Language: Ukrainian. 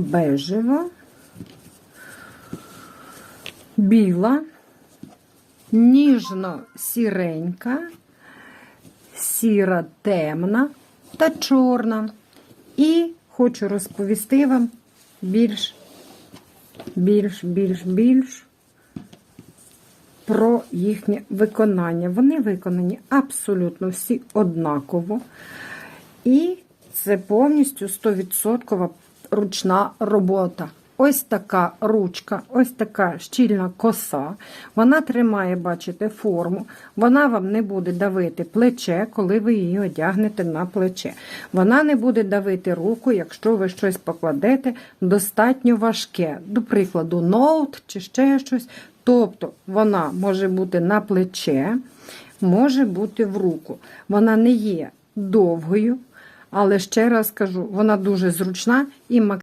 бежева, біла, ніжно-сіренька, сіра темна та чорна. І хочу розповісти вам більш, більш, більш, більш про їхнє виконання. Вони виконані абсолютно всі однаково. І це повністю 100% ручна робота. Ось така ручка, ось така щільна коса. Вона тримає, бачите, форму. Вона вам не буде давити плече, коли ви її одягнете на плече. Вона не буде давити руку, якщо ви щось покладете достатньо важке. До прикладу, ноут чи ще щось. Тобто вона може бути на плече, може бути в руку. Вона не є довгою, але ще раз кажу, вона дуже зручна і максимально.